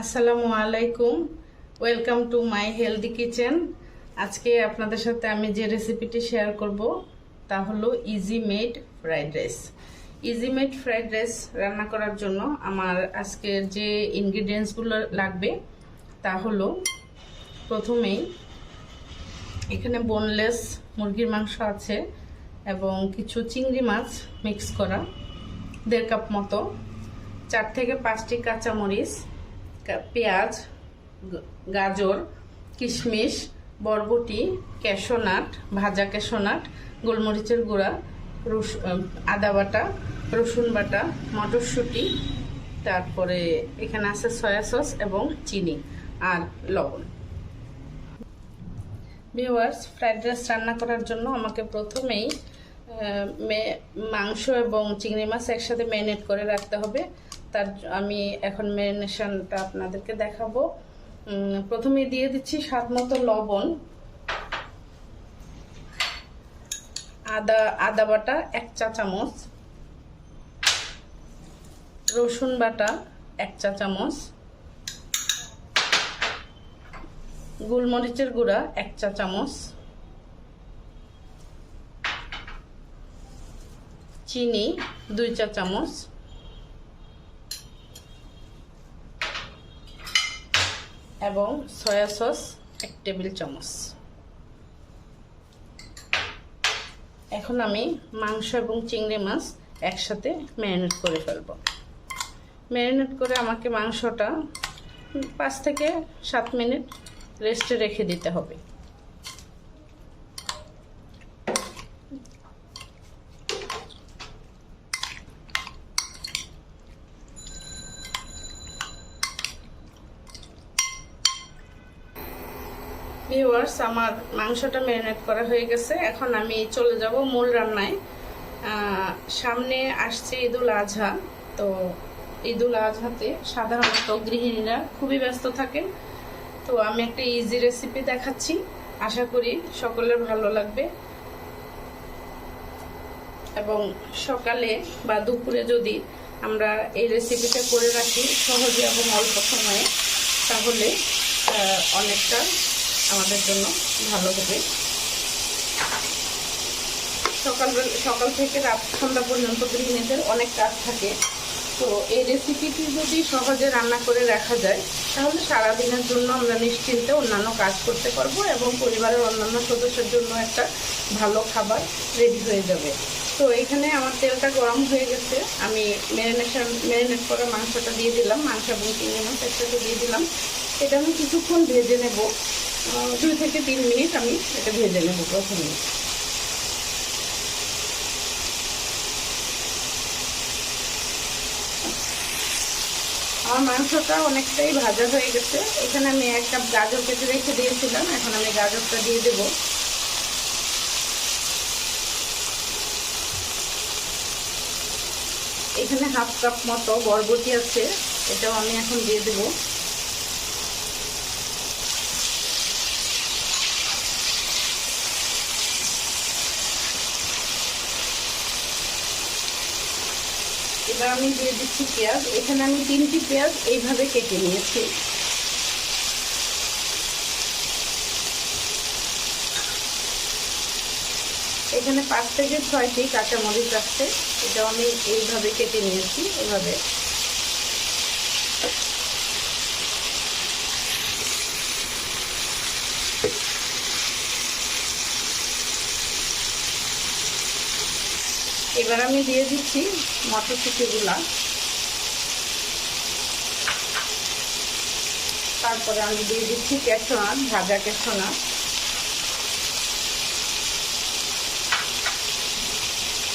আসসালামু আলাইকুম। Welcome to my healthy kitchen আজকে আপনাদের সাথে আমি যে রেসিপিটি শেয়ার করব, তা হলো easy made fried rice easy made fried rice রান্না করার জন্য আমার আজকের যে ইনগ্রিডিয়েন্টসগুলো লাগবে, তা হলো প্রথমেই এখানে বোনলেস মুরগির মাংস আছে এবং কিছু চিংড়ি মাছ মিক্স করা। দেড় কাপ মতো, চার থেকে পাঁচটি কাঁচামরিচ পেঁয়াজ গাজর, কিশমিশ, বরবটি, ক্যাশোনাট, ভাজা ক্যাশোনাট, গোলমরিচের গুঁড়া, রস আদা বাটা, রসুন বাটা, মটরশুঁটি, তারপরে এখানে আছে সয়া সস এবং চিনি আর লবণ। ভিউয়ার্স ফ্রাইড রাইস রান্না করার জন্য আমাকে প্রথমেই মাংস এবং চিংড়ি মাছ একসাথে ম্যারিনেট করে রাখতে হবে। তার আমি এখন ম্যারিনেশনটা আপনাদেরকে দেখাবো। প্রথমে দিয়ে দিচ্ছি স্বাদ মতো লবণ, আদা আদা বাটা এক চা চামচ, রসুন বাটা এক চা চামচ, গোলমরিচের গুঁড়া এক চা চামচ, চিনি দুই চা চামচ এবং সয়া সস এক টেবিল চামচ। এখন আমি মাংস এবং চিংড়ি মাছ একসাথে ম্যারিনেট করে ফেলব। ম্যারিনেট করে আমাকে মাংসটা পাঁচ থেকে সাত মিনিট রেস্টে রেখে দিতে হবে। ভিউয়ার্স আমার মাংসটা ম্যারিনেট করা হয়ে গেছে। এখন আমি চলে যাব মূল রান্নায়। সামনে আসছে ঈদুল আজহা। তো ঈদুল আজহাতে সাধারণত গৃহিণীরা খুবই ব্যস্ত থাকেন। তো আমি একটা ইজি রেসিপি দেখাচ্ছি। আশা করি সকলের ভালো লাগবে। এবং সকালে বা দুপুরে যদি আমরা এই রেসিপিটা করে রাখি সহজে এবং অল্প সময়ে, তাহলে অনেকটা আমাদের জন্য ভালো হবে। সকাল সকাল থেকে রাত সন্ধ্যা পর্যন্ত গৃহিণীদের অনেক কাজ থাকে। তো এই রেসিপিটি যদি সহজে রান্না করে রাখা যায়, তাহলে সারাদিনের জন্য আমরা নিশ্চিন্তে অন্যান্য কাজ করতে পারব এবং পরিবারের অন্যান্য সদস্যের জন্য একটা ভালো খাবার রেডি হয়ে যাবে। তো এখানে আমার তেলটা গরম হয়ে গেছে। আমি ম্যারিনেশন, ম্যারিনেট করে মাংসটা দিয়ে দিলাম। মাংস এবং চিংড়ি মাছ একসাথে দিয়ে দিলাম। এটা আমি কিছুক্ষণ ভেজে নেব। দুই থেকে তিন মিনিট আমি এটা ভেজে নেব প্রথমে। আমার মাংসটা অনেকটাই ভাজা হয়ে গেছে। এখানে আমি এক কাপ গাজর কেটে রেখে দিয়েছিলাম, এখন আমি গাজরটা দিয়ে দেব। এখানে হাফ কাপ মতো বরবটি আছে, এটাও আমি এখন দিয়ে দেব। এবার আমি দিয়ে দিচ্ছি পেঁয়াজ। এখানে আমি তিনটি পেঁয়াজ এইভাবে কেটে নিয়েছি। এখানে পাঁচ থেকে ছয়টি কাঁচামরিচ আছে। এটাও আমি এইভাবে কেটে নিয়েছি, এভাবে। এবার আমি দিয়ে দিচ্ছি মটরশুঁটিগুলা। তারপরে আমি দিয়ে দিচ্ছি কেশোনাথ ভাজা কেশোনাথ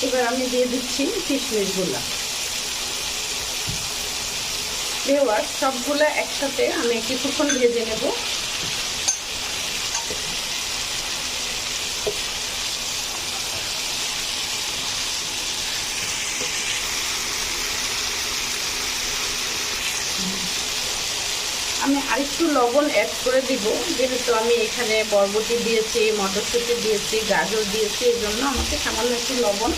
এবার আমি দিয়ে দিচ্ছি কিশমিশগুলা। দেওয়ার সবগুলো একসাথে আমি কিছুক্ষণ ভেজে নেব। আমি আরেকটু লবণ অ্যাড করে দিব। যেহেতু আমি এখানে বরবটি দিয়েছি, মটরশুঁটি দিয়েছি, গাজর দিয়েছি এই জন্য আমাকে সামান্য একটু লবণ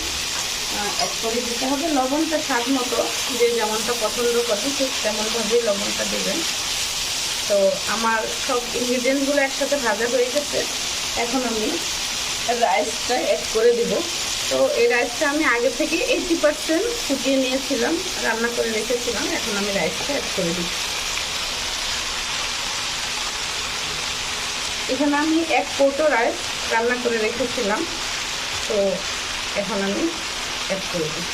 অ্যাড করে দিতে হবে। লবণটা স্বাদ মতো যে যেমনটা পছন্দ করে ঠিক তেমনভাবেই লবণটা দেবেন। তো আমার সব ইনগ্রিডিয়েন্টগুলো একসাথে ভাজা হয়ে গেছে। এখন আমি রাইসটা অ্যাড করে দিব। তো এই রাইসটা আমি আগে থেকে এইটি পার্সেন্ট ফুটিয়ে নিয়েছিলাম, রান্না করে রেখেছিলাম। এখন আমি রাইসটা অ্যাড করে দিচ্ছি। এখানে আমি এক কৌটো রাইস রান্না করে রেখেছিলাম। তো এখন আমি অ্যাড করে দিই।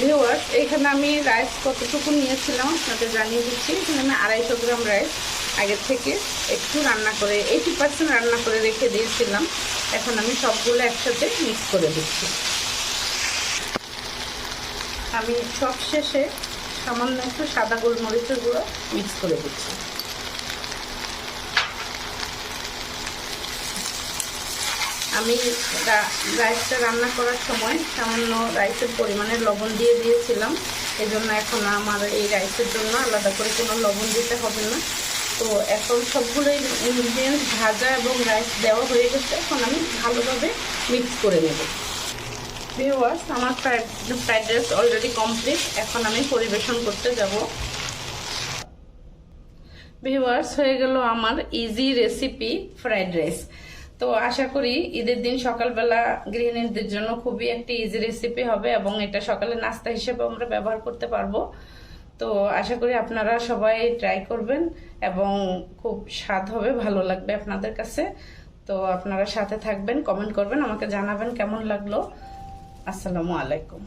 ভিউয়ার্স এখানে আমি রাইস কতটুকু নিয়েছিলাম আপনাদের জানিয়ে দিচ্ছি। এখানে আমি আড়াইশো গ্রাম রাইস আগে থেকে একটু রান্না করে এইটি পার্সেন্ট রান্না করে রেখে দিয়েছিলাম। এখন আমি সবগুলো একসাথে মিক্স করে দিচ্ছি। আমি সব শেষে সামান্য একটু সাদা গোলমরিচের গুঁড়ো মিক্স করে দিচ্ছি। আমি রাইসটা রান্না করার সময় সামান্য রাইসের পরিমাণে লবণ দিয়ে দিয়েছিলাম। এই জন্য এখন আমার এই রাইসের জন্য আলাদা করে কোনো লবণ দিতে হবে না। তো এখন সবগুলো ইনগ্রিডিয়েন্টস ভাজা এবং রাইস দেওয়া হয়ে গেছে। এখন আমি ভালোভাবে মিক্স করে নেব। ভিওয়ার্স আমার fried fried rice already complete এখন আমি পরিবেশন করতে যাব। ভিওয়ার্স হয়ে গেল আমার ইজি রেসিপি ফ্রাইড রাইস তো আশা করি ঈদের দিন সকালবেলা গৃহিণীদের জন্য খুবই একটি ইজি রেসিপি হবে এবং এটা সকালে নাস্তা হিসেবে আমরা ব্যবহার করতে পারব। তো আশা করি আপনারা সবাই ট্রাই করবেন এবং খুব স্বাদ হবে, ভালো লাগবে আপনাদের কাছে। তো আপনারা সাথে থাকবেন কমেন্ট করবেন, আমাকে জানাবেন কেমন লাগল। আসসালামু আলাইকুম।